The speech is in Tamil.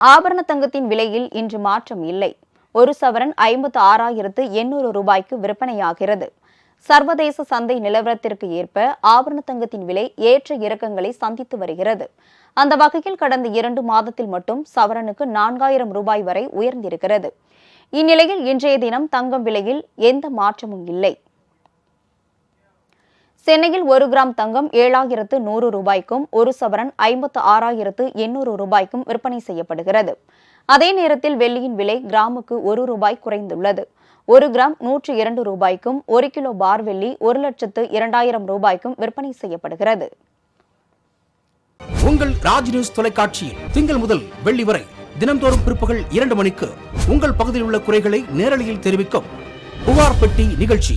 ஆபரண தங்கத்தின் விலையில் இன்று மாற்றம் இல்லை. ஒரு சவரன் ஐம்பத்து ஆறாயிரத்து எண்ணூறு ரூபாய்க்கு விற்பனையாகிறது. சர்வதேச சந்தை நிலவரத்திற்கு ஏற்ப ஆபரண தங்கத்தின் விலை ஏற்ற இறக்கங்களை சந்தித்து வருகிறது. அந்த வகையில் கடந்த இரண்டு மாதத்தில் மட்டும் சவரனுக்கு நான்காயிரம் ரூபாய் வரை உயர்ந்திருக்கிறது. இந்நிலையில் இன்றைய தினம் தங்கம் விலையில் எந்த மாற்றமும் இல்லை. சென்னையில் ஒரு கிராம் தங்கம் ஏழாயிரத்து நூறு ரூபாய்க்கும் ஒரு சவரன் ஐம்பத்து ஆறாயிரத்து எண்ணூறு ரூபாய்க்கும் விற்பனை செய்யப்படுகிறது. அதே நேரத்தில் வெள்ளியின் விலை கிராமுக்கு ஒரு ரூபாய் குறைந்துள்ளது. ஒரு கிராம் நூற்று இரண்டு ரூபாய்க்கும் ஒரு கிலோ பார் வெள்ளி ஒரு லட்சத்து இரண்டாயிரம் ரூபாய்க்கும் விற்பனை செய்யப்படுகிறது. உங்கள் ராஜ் நியூஸ் தொலைக்காட்சியில் திங்கள் முதல் வெள்ளி வரை தினம்தோறும் பிற்பகல் இரண்டு மணிக்கு உங்கள் பகுதியில் உள்ள குறைகளை நேரலையில் தெரிவிக்கும் புகார் பெட்டி நிகழ்ச்சி.